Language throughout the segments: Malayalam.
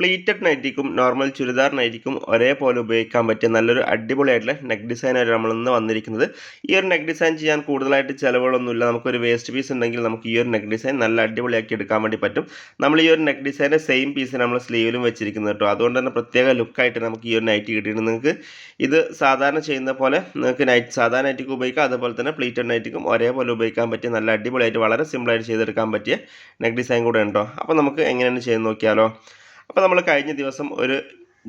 പ്ലീറ്റഡ് നൈറ്റിക്കും നോർമൽ ചുരിദാർ നൈറ്റിക്കും ഒരേപോലെ ഉപയോഗിക്കാൻ പറ്റിയ നല്ലൊരു അടിപൊളിയായിട്ടുള്ള നെക്ക് ഡിസൈൻ ഡിസൈനായിട്ട് നമ്മൾ ഇന്ന് വന്നിരിക്കുന്നത്. ഈ ഒരു നെക്ക് ഡിസൈൻ ചെയ്യാൻ കൂടുതലായിട്ട് ചിലവുകളൊന്നുമില്ല. നമുക്കൊരു വേസ്റ്റ് പീസ് ഉണ്ടെങ്കിൽ നമുക്ക് ഈ ഒരു നെക്ക് ഡിസൈൻ നല്ല അടിപൊളിയാക്കി എടുക്കാൻ വേണ്ടി പറ്റും. നമ്മൾ ഈ ഒരു നെക്ക് ഡിസൈനെ സെയിം പീസ് നമ്മൾ സ്ലീവിലും വെച്ചിരിക്കുന്നത് കേട്ടോ. അതുകൊണ്ട് തന്നെ പ്രത്യേക ലുക്കായിട്ട് നമുക്ക് ഈ ഒരു നൈറ്റ് കിട്ടിയിട്ട് നിങ്ങൾക്ക് ഇത് സാധാരണ ചെയ്യുന്ന പോലെ നിങ്ങൾക്ക് നൈറ്റ് സാധാരണ നൈറ്റിക്ക് ഉപയോഗിക്കാം. അതുപോലെ തന്നെ പ്ലീറ്റഡ് നൈറ്റിക്കും ഒരേപോലെ ഉപയോഗിക്കാൻ പറ്റിയ നല്ല അടിപൊളിയായിട്ട് വളരെ സിമ്പിളായിട്ട് ചെയ്തെടുക്കാൻ പറ്റിയ നെക്ക് ഡിസൈൻ കൂടെ ഉണ്ടോ? അപ്പോൾ നമുക്ക് എങ്ങനെയാണ് ചെയ്ത് നോക്കിയാലോ. അപ്പോൾ നമ്മൾ കഴിഞ്ഞ ദിവസം ഒരു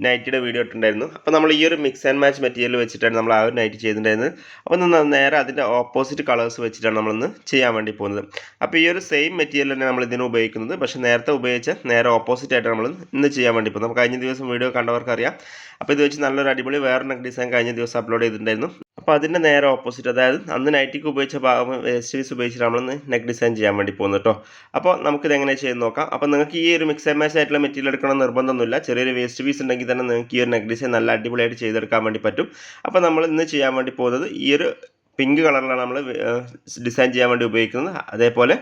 നൈറ്റിയുടെ വീഡിയോ ഇട്ടുണ്ടായിരുന്നു അപ്പോൾ നമ്മൾ ഈ ഒരു മിക്സ് ആൻഡ് മാച്ച് മെറ്റീരിയൽ വെച്ചിട്ടാണ് നമ്മൾ ആ ഒരു നൈറ്റ് ചെയ്തിട്ടുണ്ടായിരുന്നത്. അപ്പോൾ നമ്മൾ നേരെ അതിന്റെ ഓപ്പോസിറ്റ് കളേഴ്സ് വെച്ചിട്ടാണ് നമ്മളിന്ന് ചെയ്യാൻ വേണ്ടി പോകുന്നത്. അപ്പോൾ ഈ ഒരു സെയിം മെറ്റീരിയൽ തന്നെ നമ്മൾ ഇതിന് ഉപയോഗിക്കുന്നത്. പക്ഷേ നേരത്തെ ഉപയോഗിച്ച നേരെ ഓപ്പോസിറ്റ് ആയിട്ടാണ് നമ്മൾ ഇന്ന് ചെയ്യാൻ വേണ്ടി പോകുന്നത്. നമുക്ക് കഴിഞ്ഞ ദിവസം വീഡിയോ കണ്ടവർക്കറിയാം. അപ്പോൾ ഇത് വെച്ച് നല്ലൊരു അടിപൊളി വേറെ ഡിസൈൻ കഴിഞ്ഞ ദിവസം അപ്ലോഡ് ചെയ്തിട്ടുണ്ടായിരുന്നു. അപ്പോൾ അതിന്റെ നേരെ ഓപ്പോസിറ്റ് അതായത് അന്ന് നൈറ്റിക്ക് ഉപയോഗിച്ച ഭാഗം വേസ്റ്റ് പീസ് ഉപയോഗിച്ചിട്ട് നമ്മളൊന്ന് നെക്ക് ഡിസൈൻ ചെയ്യാൻ വേണ്ടി പോകുന്നു കേട്ടോ അപ്പോൾ നമുക്കിത് എങ്ങനെ ചെയ്ത് നോക്കാം. അപ്പോൾ നിങ്ങൾക്ക് ഈ ഒരു മിക്സ് ആൻഡ് മാച്ച് ആയിട്ടുള്ള മെറ്റീരിയൽ എടുക്കണം നിർബന്ധമൊന്നുമില്ല. ചെറിയൊരു വേസ്റ്റ് പീസ് ഉണ്ടെങ്കിൽ തന്നെ നിങ്ങൾക്ക് ഈ ഒരു നെക്ക് ഡിസൈൻ നല്ല അടിപൊളിയായിട്ട് ചെയ്തെടുക്കാൻ വേണ്ടി പറ്റും. അപ്പോൾ നമ്മൾ ഇന്ന് ചെയ്യാൻ വേണ്ടി പോകുന്നത് ഈ ഒരു പിങ്ക് കളറിലാണ് നമ്മൾ ഡിസൈൻ ചെയ്യാൻ വേണ്ടി ഉപയോഗിക്കുന്നത്. അതേപോലെ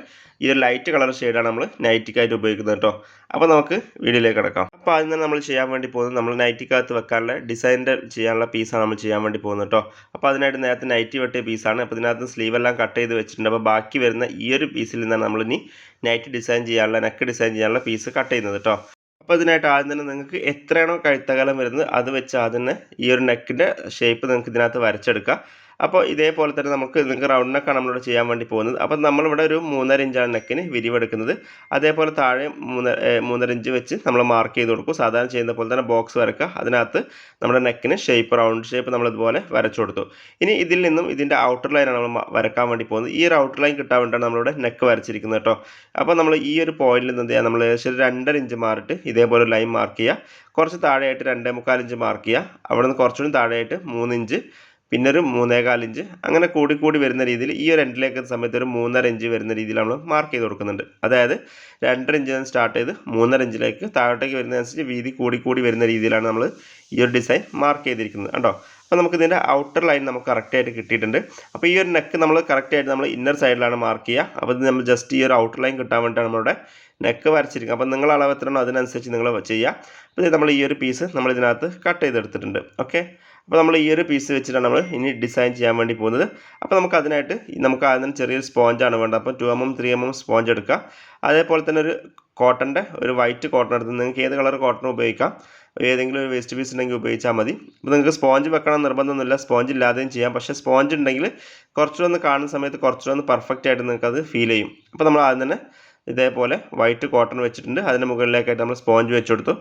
ഈ ഒരു ലൈറ്റ് കളർ ഷെയ്ഡാണ് നമ്മൾ നൈറ്റിക്കായിട്ട് ഉപയോഗിക്കുന്നത് കേട്ടോ. അപ്പോൾ നമുക്ക് വീഡിയോയിലേക്ക് കിടക്കാം. അപ്പോൾ ആദ്യം നമ്മൾ ചെയ്യാൻ വേണ്ടി പോകുന്നത് നമ്മൾ നൈറ്റിക്കകത്ത് വെക്കാനുള്ള ഡിസൈന്റെ ചെയ്യാനുള്ള പീസാണ് നമ്മൾ ചെയ്യാൻ വേണ്ടി പോകുന്നത് കേട്ടോ. അപ്പോൾ അതിനായിട്ട് നേരത്തെ നൈറ്റി വെട്ടിയ പീസാണ്. അപ്പോൾ ഇതിനകത്ത് സ്ലീവ് എല്ലാം കട്ട് ചെയ്ത് വെച്ചിട്ടുണ്ട്. അപ്പോൾ ബാക്കി വരുന്ന ഈ ഒരു പീസിൽ നിന്നാണ് നമ്മൾ ഇനി നൈറ്റ് ഡിസൈൻ ചെയ്യാനുള്ള നെക്ക് ഡിസൈൻ ചെയ്യാനുള്ള പീസ് കട്ട് ചെയ്യുന്നത് കേട്ടോ. അപ്പോൾ ഇതിനായിട്ട് ആദ്യം തന്നെ നിങ്ങൾക്ക് എത്രയാണോ കഴുത്തകലം വരുന്നത് അത് വെച്ച് ആദ്യം തന്നെ ഈ ഒരു നെക്കിന്റെ ഷേപ്പ് നിങ്ങൾക്ക് ഇതിനകത്ത് വരച്ചെടുക്കാം. അപ്പോൾ ഇതേപോലെ തന്നെ നമുക്ക് നിങ്ങൾക്ക് റൗണ്ട് നെക്കാണ് നമ്മളിവിടെ ചെയ്യാൻ വേണ്ടി പോകുന്നത്. അപ്പോൾ നമ്മളിവിടെ ഒരു മൂന്നര ഇഞ്ചാണ് നെക്കിന് വിരിവെടുക്കുന്നത്. അതേപോലെ താഴെ മൂന്ന് മൂന്നര ഇഞ്ച് വെച്ച് നമ്മൾ മാർക്ക് ചെയ്ത് കൊടുക്കും. സാധാരണ ചെയ്യുന്ന പോലെ തന്നെ ബോക്സ് വരക്കുക. അതിനകത്ത് നമ്മുടെ നെക്കിന് ഷേപ്പ് റൗണ്ട് ഷേപ്പ് നമ്മളിതുപോലെ വരച്ചു കൊടുത്തു. ഇനി ഇതിൽ നിന്നും ഇതിന്റെ ഔട്ടർ ലൈനാണ് നമ്മൾ വരക്കാൻ വേണ്ടി പോകുന്നത്. ഈ ഒരു ഔട്ടർ ലൈൻ കിട്ടാൻ വേണ്ടിയാണ് നമ്മളിവിടെ നെക്ക് വരച്ചിരിക്കുന്നത് കേട്ടോ. അപ്പോൾ നമ്മൾ ഈ ഒരു പോയിന്റിൽ നിന്ന് എന്ത് ചെയ്യുക നമ്മൾ ഏകദേശം രണ്ടര ഇഞ്ച് മാറിയിട്ട് ഇതേപോലെ ലൈൻ മാർക്ക് ചെയ്യുക. കുറച്ച് താഴെയായിട്ട് രണ്ടേ മുക്കാൽ ഇഞ്ച് മാർക്ക് ചെയ്യുക. അവിടെ നിന്ന് കുറച്ചുകൂടി താഴെയായിട്ട് മൂന്ന് ഇഞ്ച് പിന്നെ ഒരു മൂന്നേകാൽ ഇഞ്ച്. അങ്ങനെ കൂടി കൂടി വരുന്ന രീതിയിൽ ഈ ഒരു എൻഡിലേക്ക് സമയത്ത് ഒരു മൂന്നര ഇഞ്ച് വരുന്ന രീതിയിൽ നമ്മൾ മാർക്ക് ചെയ്ത് കൊടുക്കുന്നുണ്ട്. അതായത് രണ്ടര ഇഞ്ചിൽ സ്റ്റാർട്ട് ചെയ്ത് മൂന്നര ഇഞ്ചിലേക്ക് താഴോട്ടേക്ക് വരുന്നതനുസരിച്ച് വീതി കൂടി കൂടി വരുന്ന രീതിയിലാണ് നമ്മൾ ഈ ഒരു ഡിസൈൻ മാർക്ക് ചെയ്തിരിക്കുന്നത് കണ്ടോ? അപ്പോൾ നമുക്ക് ഇതിന്റെ ഔട്ടർ ലൈൻ നമുക്ക് കറക്റ്റായിട്ട് കിട്ടിയിട്ടുണ്ട്. അപ്പോൾ ഈ ഒരു നെക്ക് നമ്മൾ കറക്റ്റായിട്ട് നമ്മൾ ഇന്നർ സൈഡിലാണ് മാർക്ക് ചെയ്യുക. അപ്പോൾ ഇത് നമ്മൾ ജസ്റ്റ് ഈ ഒരു ഔട്ടർ ലൈൻ കിട്ടാൻ വേണ്ടിയിട്ടാണ് നമ്മളുടെ നെക്ക് വരച്ചിരിക്കുന്നത്. അപ്പോൾ നിങ്ങൾ അളവ് എത്രയാണോ അതിനനുസരിച്ച് നിങ്ങൾ ചെയ്യുക. അപ്പോൾ നമ്മൾ ഈ ഒരു പീസ് നമ്മൾ ഇതിനകത്ത് കട്ട് ചെയ്തെടുത്തിട്ടുണ്ട്. ഓക്കെ അപ്പോൾ നമ്മൾ ഈ ഒരു പീസ് വെച്ചിട്ടാണ് നമ്മൾ ഇനി ഡിസൈൻ ചെയ്യാൻ വേണ്ടി പോകുന്നത്. അപ്പോൾ നമുക്ക് അതിനായിട്ട് നമുക്ക് ആദ്യം ചെറിയൊരു സ്പോഞ്ചാണ് വേണ്ടത്. അപ്പോൾ two m m three m m sponge എടുക്കുക. അതേപോലെ തന്നെ ഒരു കോട്ടന്റെ ഒരു വൈറ്റ് കോട്ടൺ എടുത്ത് നിങ്ങൾക്ക് ഏത് കളർ കോട്ടൺ ഉപയോഗിക്കാം. ഏതെങ്കിലും ഒരു വേസ്റ്റ് പീസ് ഉണ്ടെങ്കിൽ ഉപയോഗിച്ചാൽ മതി. അപ്പോൾ നിങ്ങൾക്ക് സ്പോഞ്ച് വെക്കണം നിർബന്ധമൊന്നുമില്ല. സ്പോഞ്ച് ഇല്ലാതെയും ചെയ്യാം. പക്ഷേ സ്പോഞ്ച് ഉണ്ടെങ്കിൽ കുറച്ചുകൂടെ ഒന്ന് കാണുന്ന സമയത്ത് കുറച്ചുകൂടെ ഒന്ന് പെർഫെക്റ്റ് ആയിട്ട് നിങ്ങൾക്ക് അത് ഫീൽ ചെയ്യും. അപ്പോൾ നമ്മൾ ആദ്യം തന്നെ ഇതേപോലെ വൈറ്റ് കോട്ടൺ വെച്ചിട്ടുണ്ട്. അതിന് മുകളിലേക്കായിട്ട് നമ്മൾ സ്പോഞ്ച് വെച്ച് കൊടുത്തു.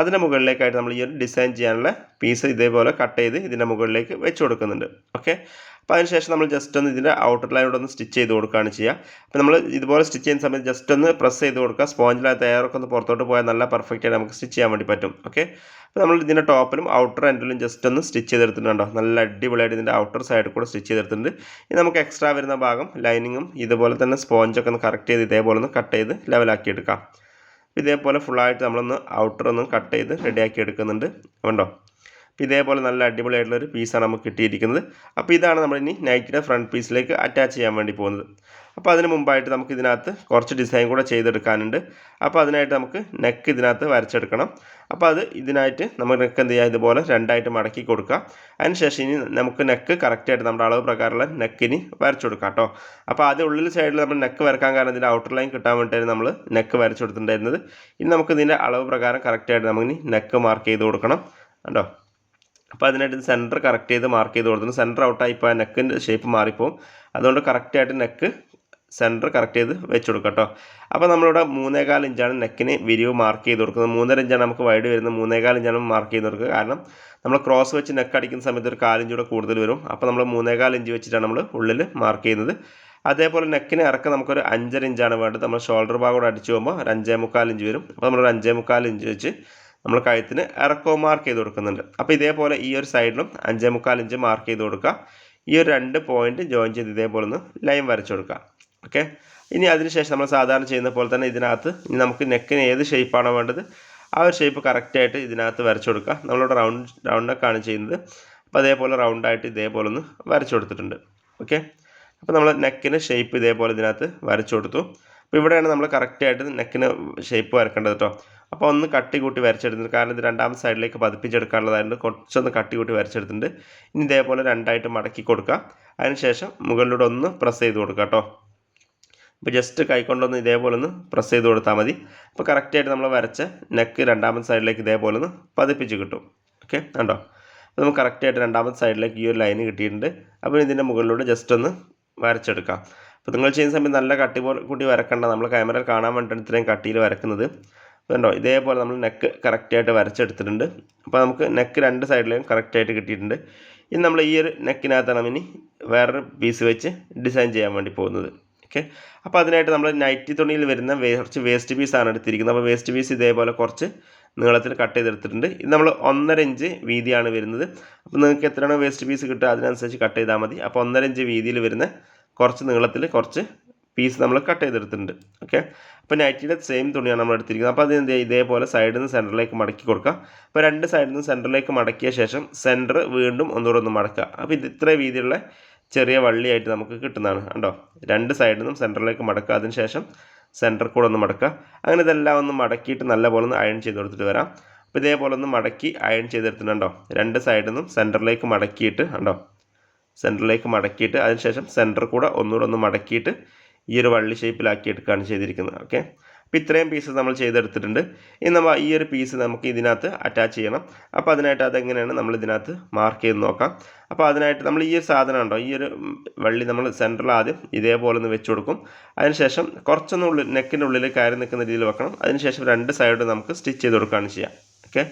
അതിന് മുകളിലേക്കായിട്ട് നമ്മൾ ഈ ഒരു ഡിസൈൻ ചെയ്യാനുള്ള പീസ് ഇതേപോലെ കട്ട് ചെയ്ത് ഇതിന്റെ മുകളിലേക്ക് വെച്ച് കൊടുക്കുന്നുണ്ട്. ഓക്കെ അപ്പോൾ അതിനുശേഷം നമ്മൾ ജസ്റ്റ് ഒന്ന് ഇതിന്റെ ഔട്ടർ ലൈനോട് ഒന്ന് സ്റ്റിച്ച് ചെയ്ത് കൊടുക്കുകയാണ് ചെയ്യുക. അപ്പോൾ നമ്മൾ ഇതുപോലെ സ്റ്റിച്ച് ചെയ്യുന്ന സമയത്ത് ജസ്റ്റ് ഒന്ന് പ്രസ് ചെയ്ത് കൊടുക്കുക. സ്പോഞ്ചിനകത്ത് എയറൊക്കെ ഒന്ന് പുറത്തോട്ട് പോയാൽ നല്ല പെർഫെക്റ്റ് ആയിട്ട് നമുക്ക് സ്റ്റിച്ച് ചെയ്യാൻ വേണ്ടി പറ്റും. ഓക്കെ അപ്പോൾ നമ്മൾ ഇതിന്റെ ടോപ്പിലും ഔട്ടർ എൻഡിലും ജസ്റ്റ് ഒന്ന് സ്റ്റിച്ച് ചെയ്തെടുത്തിട്ടുണ്ടോ നല്ല അടിപൊളിയായിട്ട് ഇതിന്റെ ഔട്ടർ സൈഡിൽ കൂടെ സ്റ്റിച്ച് ചെയ്തെടുത്തിട്ടുണ്ട്. ഇനി നമുക്ക് എക്സ്ട്രാ വരുന്ന ഭാഗം ലൈനിങ്ങും ഇതുപോലെ തന്നെ സ്പോഞ്ചൊക്കെ ഒന്ന് കറക്റ്റ് ചെയ്ത് ഇതേപോലെ ഒന്ന് കട്ട് ചെയ്ത് ലെവലാക്കി എടുക്കാം. ഇതേപോലെ ഫുള്ളായിട്ട് നമ്മളൊന്ന് ഔട്ടർ ഒന്ന് കട്ട് ചെയ്ത് റെഡിയാക്കി എടുക്കുന്നുണ്ട്. കണ്ടോ? അപ്പോൾ ഇതേപോലെ നല്ല അടിപൊളിയായിട്ടുള്ള അടിപൊളിയായിട്ടുള്ളൊരു പീസാണ് നമുക്ക് കിട്ടിയിരിക്കുന്നത്. അപ്പോൾ ഇതാണ് നമ്മൾ ഇനി നൈറ്റിയുടെ ഫ്രണ്ട് പീസിലേക്ക് അറ്റാച്ച് ചെയ്യാൻ വേണ്ടി പോകുന്നത്. അപ്പോൾ അതിന് മുമ്പായിട്ട് നമുക്ക് ഇതിനകത്ത് കുറച്ച് ഡിസൈൻ കൂടെ ചെയ്തെടുക്കാനുണ്ട്. അപ്പോൾ അതിനായിട്ട് നമുക്ക് നെക്ക് ഇതിനകത്ത് വരച്ചെടുക്കണം. അപ്പോൾ അത് ഇതിനായിട്ട് നമ്മൾ നെക്ക് എന്ത് ചെയ്യുക ഇതുപോലെ രണ്ടായിട്ട് മടക്കി കൊടുക്കുക. അതിനുശേഷം ഇനി നമുക്ക് നെക്ക് കറക്റ്റായിട്ട് നമ്മുടെ അളവ് പ്രകാരമുള്ള നെക്കിന് വരച്ചു കൊടുക്കാം കേട്ടോ. അപ്പോൾ ആദ്യം ഉള്ളിൽ സൈഡിൽ നമ്മൾ നെക്ക് വരക്കാൻ കാരണം ഇതിന്റെ ഔട്ടർ ലൈൻ കിട്ടാൻ വേണ്ടിയിട്ടായിരുന്നു നമ്മൾ നെക്ക് വരച്ചു കൊടുത്തിട്ടുണ്ടായിരുന്നത്. ഇനി നമുക്ക് ഇതിന്റെ അളവ് പ്രകാരം കറക്റ്റായിട്ട് നമുക്കിനി നെക്ക് മാർക്ക് ചെയ്ത് കൊടുക്കണം. കണ്ടോ? അപ്പോൾ അതിനായിട്ട് സെന്റർ കറക്റ്റ് ചെയ്ത് മാർക്ക് ചെയ്ത് കൊടുത്തു സെന്റർ ഔട്ടായി ഇപ്പോൾ നെക്കിന്റെ ഷേപ്പ് മാറിപ്പോവും. അതുകൊണ്ട് കറക്റ്റായിട്ട് നെക്ക് സെന്റർ കറക്റ്റ് ചെയ്ത് വെച്ച് കൊടുക്കുക കേട്ടോ. അപ്പോൾ നമ്മളിവിടെ മൂന്നേകാൽ ഇഞ്ചാണ് നെക്കിന് വിരിവ് മാർക്ക് ചെയ്ത് കൊടുക്കുന്നത്. മൂന്നര ഇഞ്ചാണ് നമുക്ക് വൈഡ് വരുന്നത്. മൂന്നേകാൽ ഇഞ്ചാണ് മാർക്ക് ചെയ്ത് കൊടുക്കുക. കാരണം നമ്മൾ ക്രോസ് വെച്ച് നെക്ക് അടിക്കുന്ന സമയത്ത് ഒരു കാലിഞ്ച് കൂടെ കൂടുതൽ വരും. അപ്പോൾ നമ്മൾ മൂന്നേകാൽ ഇഞ്ച് വെച്ചിട്ടാണ് നമ്മൾ ഉള്ളിൽ മാർക്ക് ചെയ്യുന്നത്. അതേപോലെ നെക്കിന് ഇറക്കം നമുക്കൊരു അഞ്ചര ഇഞ്ചാണ് വേണ്ടത്. നമ്മൾ ഷോൾഡർ ഭാഗം കൂടെ അടിച്ചു പോകുമ്പോൾ ഒരു അഞ്ചേ മുക്കാൽ ഇഞ്ച് വരും. അപ്പോൾ നമ്മളൊരു അഞ്ചേ മുക്കാൽ ഇഞ്ച് വെച്ച് നമ്മൾ കഴുത്തിന് ഇറക്കവും മാർക്ക് ചെയ്ത് കൊടുക്കുന്നുണ്ട്. അപ്പോൾ ഇതേപോലെ ഈ ഒരു സൈഡിലും അഞ്ചേ മുക്കാൽ ഇഞ്ച് മാർക്ക് ചെയ്ത് കൊടുക്കുക. ഈ ഒരു രണ്ട് പോയിന്റ് ജോയിൻ ചെയ്ത് ഇതേപോലെ ഒന്ന് ലൈൻ വരച്ചു കൊടുക്കുക. ഓക്കെ ഇനി അതിനുശേഷം നമ്മൾ സാധാരണ ചെയ്യുന്ന പോലെ തന്നെ ഇതിനകത്ത് ഇനി നമുക്ക് നെക്കിന് ഏത് ഷേപ്പാണോ വേണ്ടത് ആ ഒരു ഷേപ്പ് കറക്റ്റായിട്ട് ഇതിനകത്ത് വരച്ചു കൊടുക്കുക. നമ്മളിവിടെ റൗണ്ട് റൗണ്ടൊക്കെയാണ് ചെയ്യുന്നത്. അപ്പോൾ അതേപോലെ റൗണ്ടായിട്ട് ഇതേപോലെ ഒന്ന് വരച്ചു കൊടുത്തിട്ടുണ്ട്. ഓക്കെ അപ്പോൾ നമ്മൾ നെക്കിന് ഷേപ്പ് ഇതേപോലെ ഇതിനകത്ത് വരച്ചു കൊടുത്തു. അപ്പോൾ ഇവിടെയാണ് നമ്മൾ കറക്റ്റായിട്ട് നെക്കിന് ഷേപ്പ് വരക്കേണ്ടത് കേട്ടോ. അപ്പോൾ ഒന്ന് കട്ടി കൂട്ടി വരച്ചെടുത്തിട്ടുണ്ട്. കാരണം ഇത് രണ്ടാമത്തെ സൈഡിലേക്ക് പതിപ്പിച്ചെടുക്കാനുള്ളതായിരുന്നു കുറച്ചൊന്ന് കട്ടി കൂട്ടി വരച്ചെടുത്തിട്ടുണ്ട്. ഇനി ഇതേപോലെ രണ്ടായിട്ട് മടക്കി കൊടുക്കുക അതിനുശേഷം മുകളിലൂടെ ഒന്ന് പ്രസ് ചെയ്ത് കൊടുക്കുക കേട്ടോ. ഇപ്പോൾ ജസ്റ്റ് കൈക്കൊണ്ടൊന്ന് ഇതേപോലെ ഒന്ന് പ്രസ് ചെയ്ത് കൊടുത്താൽ മതി. അപ്പോൾ കറക്റ്റായിട്ട് നമ്മൾ വരച്ച നെക്ക് രണ്ടാമത്തെ സൈഡിലേക്ക് ഇതേപോലെ ഒന്ന് പതിപ്പിച്ച് കിട്ടും. ഓക്കെ കണ്ടോ? അപ്പോൾ നമുക്ക് കറക്റ്റായിട്ട് രണ്ടാമത്തെ സൈഡിലേക്ക് ഈ ഒരു ലൈന് കിട്ടിയിട്ടുണ്ട്. അപ്പോൾ ഇതിന്റെ മുകളിലൂടെ ജസ്റ്റ് ഒന്ന് വരച്ചെടുക്കാം. അപ്പോൾ നിങ്ങൾ ചെയ്യുന്ന സമയത്ത് നല്ല കട്ടി കൂട്ടി വരക്കണ്ട. നമ്മൾ ക്യാമറയിൽ കാണാൻ വേണ്ടിയിട്ട് ഇത്രയും കട്ടിയിൽ വരക്കുന്നത്. കണ്ടോ? ഇതേപോലെ നമ്മൾ നെക്ക് കറക്റ്റായിട്ട് വരച്ചെടുത്തിട്ടുണ്ട്. അപ്പോൾ നമുക്ക് നെക്ക് രണ്ട് സൈഡിലേയും കറക്റ്റായിട്ട് കിട്ടിയിട്ടുണ്ട്. ഇനി നമ്മൾ ഈ ഒരു നെക്കിനകത്താണ് ഇനി വേറൊരു പീസ് വെച്ച് ഡിസൈൻ ചെയ്യാൻ വേണ്ടി പോകുന്നത്. ഓക്കെ അപ്പോൾ അതിനായിട്ട് നമ്മൾ നൈറ്റി തുണിയിൽ വരുന്ന കുറച്ച് വേസ്റ്റ് പീസാണ് എടുത്തിരിക്കുന്നത്. അപ്പോൾ വേസ്റ്റ് പീസ് ഇതേപോലെ കുറച്ച് നീളത്തിൽ കട്ട് ചെയ്തെടുത്തിട്ടുണ്ട്. ഇത് നമ്മൾ ഒന്നര ഇഞ്ച് വീതിയാണ് വരുന്നത്. അപ്പോൾ നിങ്ങൾക്ക് എത്രയാണോ വേസ്റ്റ് പീസ് കിട്ടുക അതിനനുസരിച്ച് കട്ട് ചെയ്താൽ മതി. അപ്പോൾ ഒന്നര ഇഞ്ച് വീതിയിൽ വരുന്ന കുറച്ച് നീളത്തിൽ കുറച്ച് പീസ് നമ്മൾ കട്ട് ചെയ്തെടുത്തിട്ടുണ്ട്. ഓക്കെ അപ്പോൾ നൈറ്റിയുടെ സെയിം തുണിയാണ് നമ്മൾ എടുത്തിരിക്കുന്നത്. അപ്പോൾ അത് എന്ത് ചെയ്യുക ഇതേപോലെ സൈഡിൽ നിന്ന് സെന്ററിലേക്ക് മടക്കി കൊടുക്കുക. അപ്പോൾ രണ്ട് സൈഡിൽ നിന്ന് സെന്ററിലേക്ക് മടക്കിയ ശേഷം സെന്റർ വീണ്ടും ഒന്നുകൂടെ ഒന്ന് മടക്കുക. അപ്പോൾ ഇത് ഇത്ര വീതിയുള്ള ചെറിയ വള്ളിയായിട്ട് നമുക്ക് കിട്ടുന്നതാണ് കണ്ടോ? രണ്ട് സൈഡിൽ നിന്നും സെന്ററിലേക്ക് മടക്കുക. അതിന് ശേഷം സെന്റർ കൂടെ ഒന്ന് മടക്കുക. അങ്ങനെ ഇതെല്ലാം ഒന്ന് മടക്കിയിട്ട് നല്ലപോലെ ഒന്ന് അയൺ ചെയ്ത് കൊടുത്തിട്ട് വരാം. അപ്പോൾ ഇതേപോലെ ഒന്ന് മടക്കി അയൺ ചെയ്തെടുത്തിട്ടുണ്ടോ രണ്ട് സൈഡിൽ നിന്നും സെന്ററിലേക്ക് മടക്കിയിട്ട് കണ്ടോ? സെന്ററിലേക്ക് മടക്കിയിട്ട് അതിനുശേഷം സെന്റർ കൂടെ ഒന്നുകൂടെ ഒന്ന് മടക്കിയിട്ട് ഈ ഒരു വള്ളി ഷേപ്പിലാക്കി എടുക്കുകയാണ് ചെയ്തിരിക്കുന്നത്. ഓക്കെ അപ്പോൾ ഇത്രയും പീസസ് നമ്മൾ ചെയ്തെടുത്തിട്ടുണ്ട്. ഇനി നമ്മൾ ഈ ഒരു പീസ് നമുക്ക് ഇതിനകത്ത് അറ്റാച്ച് ചെയ്യണം. അപ്പോൾ അതിനായിട്ട് അതെങ്ങനെയാണ് നമ്മൾ ഇതിനകത്ത് മാർക്ക് ചെയ്ത് നോക്കാം. അപ്പോൾ അതിനായിട്ട് നമ്മൾ ഈ ഒരു സാധനം ഉണ്ടോ? ഈ ഒരു വള്ളി നമ്മൾ സെന്ററിൽ ആദ്യം ഇതേപോലെ ഒന്ന് വെച്ച് കൊടുക്കും. അതിനുശേഷം കുറച്ചൊന്ന് ഉള്ളിൽ നെക്കിന്റെ ഉള്ളിൽ കയറി നിൽക്കുന്ന രീതിയിൽ വെക്കണം. അതിനുശേഷം രണ്ട് സൈഡ് നമുക്ക് സ്റ്റിച്ച് ചെയ്ത് കൊടുക്കുകയാണ് ചെയ്യുക ഓക്കെ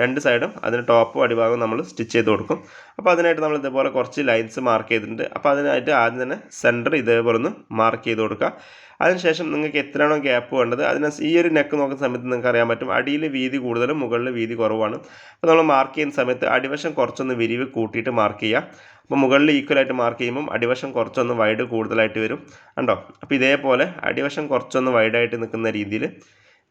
രണ്ട് സൈഡും അതിന് ടോപ്പും അടിഭാഗവും നമ്മൾ സ്റ്റിച്ച് ചെയ്ത് കൊടുക്കും. അപ്പോൾ അതിനായിട്ട് നമ്മൾ ഇതേപോലെ കുറച്ച് ലൈൻസ് മാർക്ക് ചെയ്തിട്ടുണ്ട്. അപ്പോൾ അതിനായിട്ട് ആദ്യം തന്നെ സെന്റർ ഇതേപോലെ ഒന്ന് മാർക്ക് ചെയ്ത് കൊടുക്കുക. അതിനുശേഷം നിങ്ങൾക്ക് എത്രയാണോ ഗ്യാപ്പ് വേണ്ടത് അതിന് ഈ ഒരു നെക്ക് നോക്കുന്ന സമയത്ത് നിങ്ങൾക്ക് അറിയാൻ പറ്റും അടിയിൽ വീതി കൂടുതലും മുകളിൽ വീതി കുറവാണ്. അപ്പോൾ നമ്മൾ മാർക്ക് ചെയ്യുന്ന സമയത്ത് അടിവശം കുറച്ചൊന്ന് വിരിവ് കൂട്ടിയിട്ട് മാർക്ക് ചെയ്യുക. അപ്പോൾ മുകളിൽ ഈക്വലായിട്ട് മാർക്ക് ചെയ്യുമ്പം അടിവശം കുറച്ചൊന്ന് വൈഡ് കൂടുതലായിട്ട് വരും. കണ്ടോ? അപ്പോൾ ഇതേപോലെ അടിവശം കുറച്ചൊന്ന് വൈഡായിട്ട് നിൽക്കുന്ന രീതിയിൽ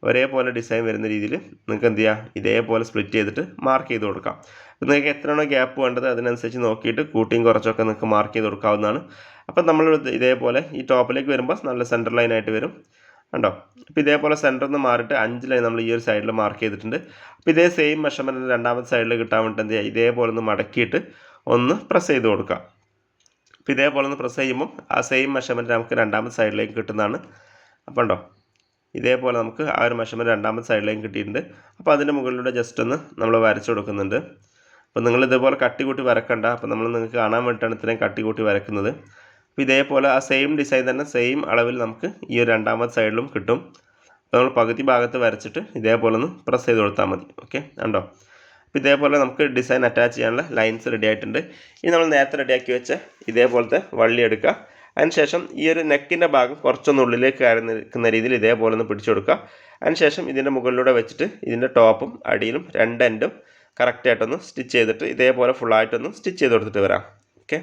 ഒരേപോലെ ഡിസൈൻ വരുന്ന രീതിയിൽ നിങ്ങൾക്ക് എന്ത് ചെയ്യാം? ഇതേപോലെ സ്പ്ലിറ്റ് ചെയ്തിട്ട് മാർക്ക് ചെയ്ത് കൊടുക്കാം. അപ്പോൾ നിങ്ങൾക്ക് എത്രയാണോ ഗ്യാപ്പ് വേണ്ടത് അതിനനുസരിച്ച് നോക്കിയിട്ട് കൂട്ടിയും കുറച്ചൊക്കെ നിങ്ങൾക്ക് മാർക്ക് ചെയ്ത് കൊടുക്കാവുന്നതാണ്. അപ്പം നമ്മൾ ഇതേപോലെ ഈ ടോപ്പിലേക്ക് വരുമ്പോൾ നല്ല സെന്റർ ലൈനായിട്ട് വരും. കണ്ടോ? അപ്പോൾ ഇതേപോലെ സെന്ററിൽ നിന്ന് മാറിയിട്ട് അഞ്ച് ലൈൻ നമ്മൾ ഈ ഒരു സൈഡിൽ മാർക്ക് ചെയ്തിട്ടുണ്ട്. അപ്പോൾ ഇതേ സെയിം മെഷർമെന്റ് രണ്ടാമത്തെ സൈഡിൽ കിട്ടാൻ വേണ്ടി എന്ത് ചെയ്യുക ഇതേപോലെ ഒന്ന് മടക്കിയിട്ട് ഒന്ന് പ്രസ് ചെയ്ത് കൊടുക്കുക അപ്പോൾ ഇതേപോലെ ഒന്ന് പ്രസ് ചെയ്യുമ്പോൾ ആ സെയിം മെഷർമെന്റ് നമുക്ക് രണ്ടാമത്തെ സൈഡിലേക്ക് കിട്ടുന്നതാണ്. അപ്പോൾ ഉണ്ടോ ഇതേപോലെ നമുക്ക് ആ ഒരു മെഷർമെന്റ് രണ്ടാമത്തെ സൈഡിലേക്ക് കിട്ടിയിട്ടുണ്ട്. അപ്പോൾ അതിന്റെ മുകളിലൂടെ ജസ്റ്റ് ഒന്ന് നമ്മൾ വരച്ചു കൊടുക്കുന്നുണ്ട്. അപ്പോൾ നിങ്ങൾ ഇതേപോലെ കട്ടി കൂട്ടി വരക്കണ്ട. അപ്പോൾ നമ്മൾ നിങ്ങൾക്ക് കാണാൻ വേണ്ടിയിട്ടാണ് ഇത്രയും കട്ടി കൂട്ടി വരക്കുന്നത്. അപ്പോൾ ഇതേപോലെ ആ സെയിം ഡിസൈൻ തന്നെ സെയിം അളവിൽ നമുക്ക് ഈ ഒരു രണ്ടാമത്തെ സൈഡിലും കിട്ടും. അപ്പോൾ നമ്മൾ പകുതി ഭാഗത്ത് വരച്ചിട്ട് ഇതേപോലെ ഒന്ന് പ്രസ് ചെയ്ത് കൊടുത്താൽ മതി. ഓക്കെ ഉണ്ടോ അപ്പോൾ ഇതേപോലെ നമുക്ക് ഡിസൈൻ അറ്റാച്ച് ചെയ്യാനുള്ള ലൈൻസ് റെഡി ആയിട്ടുണ്ട്. ഇനി നമ്മൾ നേരത്തെ റെഡിയാക്കി വെച്ച ഇതേപോലത്തെ വള്ളി എടുക്കുക. അതിനുശേഷം ഈ ഒരു നെക്കിന്റെ ഭാഗം കുറച്ചൊന്ന് ഉള്ളിലേക്ക് കയറി നിൽക്കുന്ന രീതിയിൽ ഇതേപോലെ ഒന്ന് പിടിച്ചു കൊടുക്കുക. അതിനുശേഷം ഇതിന്റെ മുകളിലൂടെ വെച്ചിട്ട് ഇതിന്റെ ടോപ്പും അടിയിലും രണ്ട് എൻഡും കറക്റ്റായിട്ടൊന്ന് സ്റ്റിച്ച് ചെയ്തിട്ട് ഇതേപോലെ ഫുള്ളായിട്ടൊന്ന് സ്റ്റിച്ച് ചെയ്ത് കൊടുത്തിട്ട് വരാം. ഓക്കെ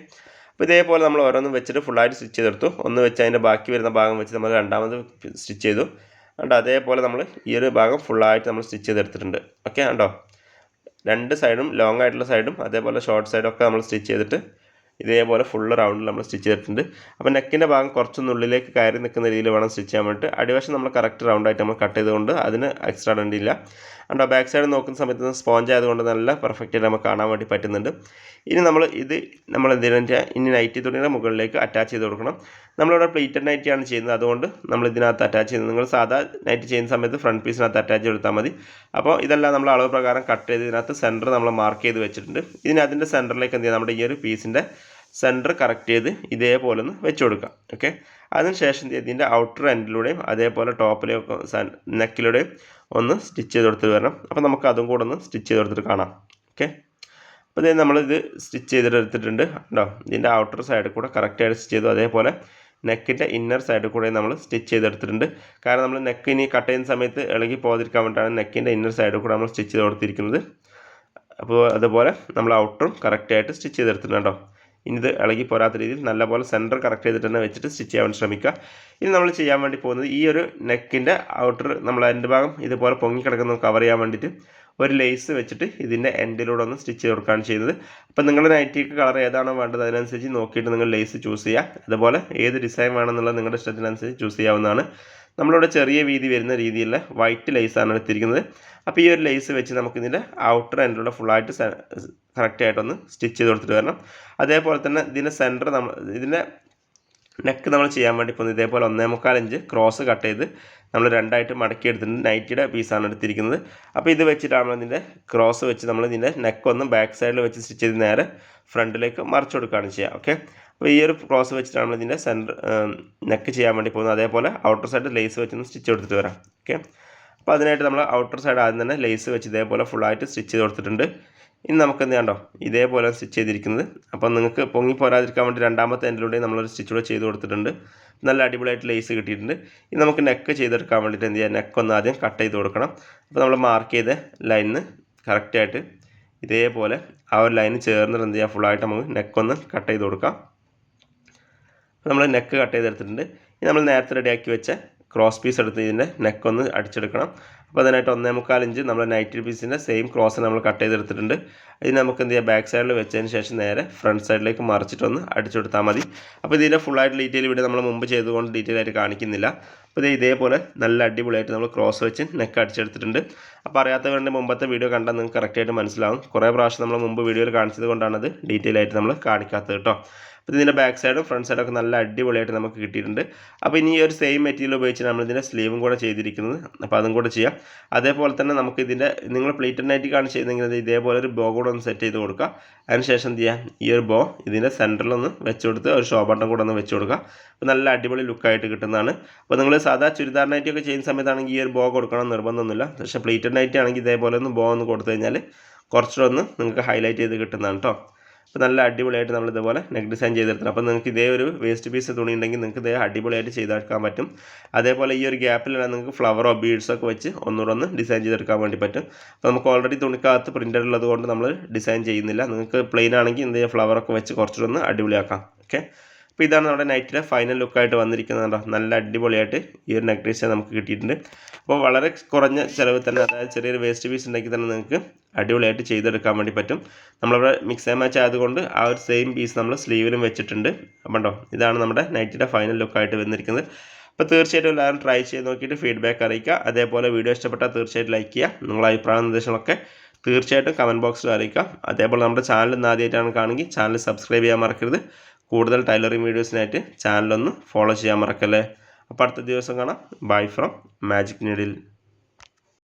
അപ്പോൾ ഇതേപോലെ നമ്മൾ ഓരോന്നും വെച്ചിട്ട് ഫുള്ളായിട്ട് സ്റ്റിച്ച് ചെയ്തെടുത്തു ഒന്ന് വെച്ച് അതിന്റെ ബാക്കി വരുന്ന ഭാഗം വെച്ച് നമ്മൾ രണ്ടാമത് സ്റ്റിച്ച് ചെയ്തു. കണ്ടോ? അതേപോലെ നമ്മൾ ഈ ഒരു ഭാഗം ഫുള്ളായിട്ട് നമ്മൾ സ്റ്റിച്ച് ചെയ്തെടുത്തിട്ടുണ്ട് ഓക്കെ കണ്ടോ? രണ്ട് സൈഡും ലോങ് ആയിട്ടുള്ള സൈഡും അതേപോലെ ഷോർട്ട് സൈഡും ഒക്കെ നമ്മൾ സ്റ്റിച്ച് ചെയ്തിട്ട് ഇതേപോലെ ഫുള്ള് റൗണ്ടിൽ നമ്മൾ സ്റ്റിച്ച് ചെയ്തിട്ടുണ്ട്. അപ്പോൾ നെക്കിന്റെ ഭാഗം കുറച്ചൊന്നുള്ളിലേക്ക് കയറി നിൽക്കുന്ന രീതിയിൽ വേണം സ്റ്റിച്ച് ചെയ്യാൻ വേണ്ടിയിട്ട് അടിവശം നമ്മൾ കറക്റ്റ് റൗണ്ടായിട്ട് നമ്മൾ കട്ട് ചെയ്തുകൊണ്ട് അതിന് എക്സ്ട്രാ ഇടേണ്ടിയില്ല അതുകൊണ്ട് ബാക്ക് സൈഡ് നോക്കുന്ന സമയത്ത് സ്പോഞ്ച് ആയതുകൊണ്ട് നല്ല പെർഫെക്റ്റ് ആയിട്ട് നമുക്ക് കാണാൻ വേണ്ടി പറ്റുന്നുണ്ട്. ഇനി നമ്മൾ ഇത് നമ്മൾ എന്തിനാ ഇനി നൈറ്റി തുണിയുടെ മുകളിലേക്ക് അറ്റാച്ച് ചെയ്ത് കൊടുക്കണം. നമ്മളിവിടെ പ്ലേറ്റഡ് നൈറ്റിയാണ് ചെയ്യുന്നത്. അതുകൊണ്ട് നമ്മൾ ഇതിനകത്ത് അറ്റാച്ച് ചെയ്യുന്നത്. നിങ്ങൾ സാധാ നൈറ്റ് ചെയ്യുന്ന സമയത്ത് ഫ്രണ്ട് പീസിനകത്ത് അറ്റാച്ച് എടുത്താൽ മതി. അപ്പോൾ ഇതെല്ലാം നമ്മൾ അളവ് പ്രകാരം കട്ട് ചെയ്ത് ഇതിനകത്ത് സെന്റർ നമ്മൾ മാർക്ക് ചെയ്ത് വെച്ചിട്ടുണ്ട്. ഇതിന് അതിന്റെ സെന്ററിലേക്ക് എന്ത് നമ്മുടെ ഈ ഒരു പീസിന്റെ സെന്റർ കറക്റ്റ് ചെയ്ത് ഇതേപോലെ ഒന്ന് വെച്ച് കൊടുക്കാം. ഓക്കെ അതിനുശേഷം ഇതിന്റെ ഔട്ടർ എൻഡിലൂടെയും അതേപോലെ ടോപ്പിലെയും നെക്കിലൂടെയും ഒന്ന് സ്റ്റിച്ച് ചെയ്ത് കൊടുത്തിട്ട് വരണം. അപ്പോൾ നമുക്ക് അതും കൂടെ ഒന്ന് സ്റ്റിച്ച് ചെയ്ത് കൊടുത്തിട്ട് കാണാം. ഓക്കെ അപ്പോൾ ഇത് നമ്മളിത് സ്റ്റിച്ച് ചെയ്തിട്ട് എടുത്തിട്ടുണ്ട്. കേട്ടോ ഇതിന്റെ ഔട്ടർ സൈഡിൽ കൂടെ കറക്റ്റായിട്ട് സ്റ്റിച്ച് ചെയ്തു. അതേപോലെ നെക്കിന്റെ ഇന്നർ സൈഡിൽ കൂടെ നമ്മൾ സ്റ്റിച്ച് ചെയ്തെടുത്തിട്ടുണ്ട്. കാരണം നമ്മൾ നെക്ക് ഇനി കട്ട് ചെയ്യുന്ന സമയത്ത് ഇളകി പോകാതിരിക്കാൻ വേണ്ടിയിട്ടാണ് നെക്കിന്റെ ഇന്നർ സൈഡിൽ കൂടെ നമ്മൾ സ്റ്റിച്ച് ചെയ്ത് കൊടുത്തിരിക്കുന്നത്. അപ്പോൾ അതുപോലെ നമ്മൾ ഔട്ടറും കറക്റ്റായിട്ട് സ്റ്റിച്ച് ചെയ്തെടുത്തിട്ടുണ്ട് കേട്ടോ. ഇനി ഇത് ഇളകി പോരാത്ത രീതിയിൽ നല്ലപോലെ സെന്റർ കറക്റ്റ് ചെയ്തിട്ട് തന്നെ വെച്ചിട്ട് സ്റ്റിച്ച് ചെയ്യാൻ ശ്രമിക്കുക. ഇനി നമ്മൾ ചെയ്യാൻ വേണ്ടി പോകുന്നത് ഈ ഒരു നെക്കിന്റെ ഔട്ടർ നമ്മൾ അതിന്റെ ഭാഗം ഇതുപോലെ പൊങ്ങി പൊങ്ങിക്കിടക്കുന്ന കവർ ചെയ്യാൻ വേണ്ടിയിട്ട് ഒരു ലേസ് വെച്ചിട്ട് ഇതിന്റെ എൻഡിലൂടെ ഒന്ന് സ്റ്റിച്ച് കൊടുക്കുകയാണ് ചെയ്യുന്നത്. അപ്പോൾ നിങ്ങളുടെ നൈറ്റിക്ക് കളർ ഏതാണോ വേണ്ടത് അതിനനുസരിച്ച് നോക്കിയിട്ട് നിങ്ങൾ ലേസ് ചൂസ് ചെയ്യുക. അതുപോലെ ഏത് ഡിസൈൻ വേണമെന്നുള്ളത് നിങ്ങളുടെ ഇഷ്ടത്തിനനുസരിച്ച് ചൂസ് ചെയ്യാവുന്നതാണ്. നമ്മളിവിടെ ചെറിയ വീതി വരുന്ന രീതിയിലുള്ള വൈറ്റ് ലേസാണ് എടുത്തിരിക്കുന്നത്. അപ്പോൾ ഈ ഒരു ലേസ് വെച്ച് നമുക്കിതിന്റെ ഔട്ടർ എൻഡിലൂടെ ഫുള്ളായിട്ട് കറക്റ്റായിട്ടൊന്ന് സ്റ്റിച്ച് ചെയ്ത് കൊടുത്തിട്ട് വരണം. അതേപോലെ തന്നെ ഇതിന്റെ സെന്റർ നമ്മൾ ഇതിന്റെ നെക്ക് നമ്മൾ ചെയ്യാൻ വേണ്ടി പോകുന്നത് ഇതേപോലെ ഒന്നേ മുക്കാൽ ഇഞ്ച് ക്രോസ് കട്ട് ചെയ്ത് നമ്മൾ രണ്ടായിട്ട് മടക്കി എടുത്തിട്ടുണ്ട് നൈറ്റിയുടെ പീസാണ് എടുത്തിരിക്കുന്നത്. അപ്പോൾ ഇത് വെച്ചിട്ടാണ് ഇതിന്റെ ക്രോസ് വെച്ച് നമ്മൾ ഇതിന്റെ നെക്ക് ഒന്ന് ബാക്ക് സൈഡിൽ വെച്ച് സ്റ്റിച്ച് ചെയ്ത് നേരെ ഫ്രണ്ടിലേക്ക് മറിച്ച് കൊടുക്കുകയാണ് ചെയ്യുക. ഓക്കെ? അപ്പോൾ ഈ ഒരു ക്രോസ് വെച്ചിട്ടാണ് നമ്മൾ ഇതിന്റെ സെന്റർ നെക്ക് ചെയ്യാൻ വേണ്ടി പോകുന്നത്. അതേപോലെ ഔട്ടർ സൈഡ് ലേസ് വെച്ചൊന്ന് സ്റ്റിച്ച് കൊടുത്തിട്ട് വരാം. ഓക്കെ? അപ്പോൾ അതിനായിട്ട് നമ്മൾ ഔട്ടർ സൈഡ് ആദ്യം തന്നെ ലേസ് വെച്ച് ഇതേപോലെ ഫുള്ളായിട്ട് സ്റ്റിച്ച് ചെയ്ത് കൊടുത്തിട്ടുണ്ട്. ഇനി നമുക്ക് എന്ത് കണ്ടോ ഇതേപോലെ സ്റ്റിച്ച് ചെയ്തിരിക്കുന്നത്. അപ്പോൾ നിങ്ങൾക്ക് പൊങ്ങി പോരാതിരിക്കാൻ വേണ്ടി രണ്ടാമത്തെ എൻഡിലൂടെ നമ്മളൊരു സ്റ്റിച്ച് കൂടെ ചെയ്ത് കൊടുത്തിട്ടുണ്ട്. നല്ല അടിപൊളിയായിട്ട് ലേസ് കിട്ടിയിട്ടുണ്ട്. ഇനി നമുക്ക് നെക്ക് ചെയ്തെടുക്കാൻ വേണ്ടിയിട്ട് എന്ത് ചെയ്യാം? നെക്ക് ഒന്ന് ആദ്യം കട്ട് ചെയ്ത് കൊടുക്കണം. അപ്പോൾ നമ്മൾ മാർക്ക് ചെയ്ത ലൈനിന് കറക്റ്റായിട്ട് ഇതേപോലെ ആ ഒരു ലൈന് ചേർന്നിട്ട് എന്ത് ചെയ്യുക ഫുള്ളായിട്ട് നമുക്ക് നെക്ക് ഒന്ന് കട്ട് ചെയ്ത് കൊടുക്കാം. നമ്മൾ നെക്ക് കട്ട് ചെയ്തെടുത്തിട്ടുണ്ട്. ഇനി നമ്മൾ നേരത്തെ റെഡിയാക്കി വെച്ച ക്രോസ് പീസ് എടുത്ത് ഇതിന്റെ നെക്ക് ഒന്ന് അടിച്ചെടുക്കണം. അപ്പോൾ അതിനായിട്ട് ഒന്നേ മുക്കാൽ ഇഞ്ച് നമ്മൾ നൈറ്റി പീസിന്റെ സെയിം ക്രോസ് നമ്മൾ കട്ട് ചെയ്തെടുത്തിട്ടുണ്ട്. ഇത് നമുക്ക് എന്ത് ചെയ്യാം? ബാക്ക് സൈഡിൽ വെച്ചതിന് ശേഷം നേരെ ഫ്രണ്ട് സൈഡിലേക്ക് മറിച്ചിട്ടൊന്ന് അടിച്ചു കൊടുത്താൽ മതി. അപ്പോൾ ഇതിന്റെ ഫുള്ളായിട്ട് ഡീറ്റെയിൽ ഇവിടെ നമ്മൾ മുമ്പ് ചെയ്തുകൊണ്ട് ഡീറ്റെയിൽ ആയിട്ട് കാണിക്കുന്നില്ല. അപ്പോൾ ഇത് ഇതേപോലെ നല്ല അടിപൊളിയായിട്ട് നമ്മൾ ക്രോസ് വെച്ച് നെക്ക് അടിച്ചെടുത്തിട്ടുണ്ട്. അപ്പോൾ അറിയാത്തവരുടെ മുമ്പത്തെ വീഡിയോ കണ്ടാൽ നിങ്ങൾക്ക് കറക്റ്റായിട്ട് മനസ്സിലാവും. കുറേ പ്രാവശ്യം നമ്മൾ മുമ്പ് വീഡിയോയിൽ കാണിച്ചത് കൊണ്ടാണത് ഡീറ്റെയിൽ ആയിട്ട് നമ്മൾ കാണിക്കാത്തത് കേട്ടോ. അപ്പോൾ ഇതിന്റെ ബാക്ക് സൈഡും ഫ്രണ്ട് സൈഡും ഒക്കെ നല്ല അടിപൊളിയായിട്ട് നമുക്ക് കിട്ടിയിട്ടുണ്ട്. അപ്പോൾ ഇനി ഈ ഒരു സെയിം മെറ്റീരിയൽ ഉപയോഗിച്ച് നമ്മൾ ഇതിന്റെ സ്ലീവും കൂടെ ചെയ്തിരിക്കുന്നത്. അപ്പോൾ അതും കൂടെ ചെയ്യാം. അതേപോലെ തന്നെ നമുക്ക് ഇതിന്റെ നിങ്ങൾ പ്ലേറ്റഡ് കാണിച്ച് ചെയ്യുന്നെങ്കിൽ ഇതേപോലെ ഒരു ബോ കൂടെ ഒന്ന് സെറ്റ് ചെയ്ത് കൊടുക്കുക. അതിനുശേഷം എന്ത് ചെയ്യുക ഈ ഒരു ബോ ഇതിന്റെ സെന്ററിലൊന്ന് വെച്ച് കൊടുത്ത് ഒരു ഷോ ബട്ടൺ കൂടെ ഒന്ന് വെച്ച് കൊടുക്കുക. അപ്പോൾ നല്ല അടിപൊളി ലുക്കായിട്ട് കിട്ടുന്നതാണ്. അപ്പോൾ നിങ്ങൾ സാധാ ചുരിദാർ നൈറ്റി ഒക്കെ ചെയ്യുന്ന സമയത്താണെങ്കിൽ ഈ ഒരു ബോ കൊടുക്കണം നിർബന്ധമൊന്നുമില്ല. പക്ഷേ പ്ലേറ്റഡ് നൈറ്റി ആണെങ്കിൽ ഇതേപോലെ ഒന്ന് ബോ ഒന്ന് കൊടുത്തു കഴിഞ്ഞാൽ കുറച്ചുകൂടെ ഒന്ന് നിങ്ങൾക്ക് ഹൈലൈറ്റ് ചെയ്ത് കിട്ടുന്നതാണ് കേട്ടോ അപ്പോൾ നല്ല അടിപൊളിയായിട്ട് നമ്മൾ ഇതുപോലെ നെക്ക് ഡിസൈൻ ചെയ്തെടുത്തത് അപ്പോൾ നിങ്ങൾക്ക് ഇതേ ഒരു വേസ്റ്റ് പീസ് തുണി ഉണ്ടെങ്കിൽ നിങ്ങൾക്ക് ഇതേ അടിപൊളിയായിട്ട് ചെയ്തെടുക്കാൻ പറ്റും. അതേപോലെ ഈ ഒരു ഗ്യാപ്പിലാണ് നിങ്ങൾക്ക് ഫ്ലവറോ ബീഡ്സോ ഒക്കെ വെച്ച് ഒന്നുകൂടെ ഒന്ന് ഡിസൈൻ ചെയ്തെടുക്കാൻ വേണ്ടി പറ്റും. അപ്പോൾ നമുക്ക് ഓൾറെഡി തുണിക്കകത്ത് പ്രിന്റഡ് ഉള്ളത് കൊണ്ട് നമ്മൾ ഡിസൈൻ ചെയ്യുന്നില്ല. നിങ്ങൾക്ക് പ്ലെയിൻ ആണെങ്കിൽ എന്ത് ചെയ്യുക ഫ്ലവറൊക്കെ വെച്ച് കുറച്ചുകൂടെ ഒന്ന് അടിപൊളിയാക്കാം. ഓക്കെ അപ്പോൾ ഇതാണ് നമ്മുടെ നൈറ്റിലെ ഫൈനൽ ലുക്കായിട്ട് വന്നിരിക്കുന്നത് കേട്ടോ നല്ല അടിപൊളിയായിട്ട് ഈ ഒരു നെക്ലേസ് നമുക്ക് കിട്ടിയിട്ടുണ്ട്. അപ്പോൾ വളരെ കുറഞ്ഞ ചിലവ് തന്നെ അതായത് ചെറിയൊരു വേസ്റ്റ് പീസ് ഉണ്ടാക്കി തന്നെ നിങ്ങൾക്ക് അടിപൊളിയായിട്ട് ചെയ്തെടുക്കാൻ വേണ്ടി പറ്റും. നമ്മളിവിടെ മിക്സ് ആൻഡ് മാച്ച് ആയതുകൊണ്ട് ആ ഒരു സെയിം പീസ് നമ്മൾ സ്ലീവിലും വെച്ചിട്ടുണ്ട്. അപ്പോൾ ഇതാണ് നമ്മുടെ നൈറ്റിലെ ഫൈനൽ ലുക്കായിട്ട് വന്നിരിക്കുന്നത്. അപ്പോൾ തീർച്ചയായിട്ടും എല്ലാവരും ട്രൈ ചെയ്ത് നോക്കിയിട്ട് ഫീഡ്ബാക്ക് അറിയിക്കുക. അതേപോലെ വീഡിയോ ഇഷ്ടപ്പെട്ടാൽ തീർച്ചയായിട്ടും ലൈക്ക് ചെയ്യുക. നിങ്ങളുടെ അഭിപ്രായ നിർദ്ദേശങ്ങളൊക്കെ തീർച്ചയായിട്ടും കമന്റ് ബോക്സിൽ അറിയിക്കുക. അതേപോലെ നമ്മുടെ ചാനൽ ഇന്ന് ആദ്യമായിട്ടാണ് കാണുമെങ്കിൽ ചാനൽ സബ്സ്ക്രൈബ് ചെയ്യാൻ മറക്കരുത്. കൂടുതൽ ടൈലറിംഗ് വീഡിയോസിനായിട്ട് ചാനലൊന്ന് ഫോളോ ചെയ്യാൻ മറക്കല്ലേ. അപ്പോൾ അടുത്ത ദിവസം കാണാം. Bye from magic needle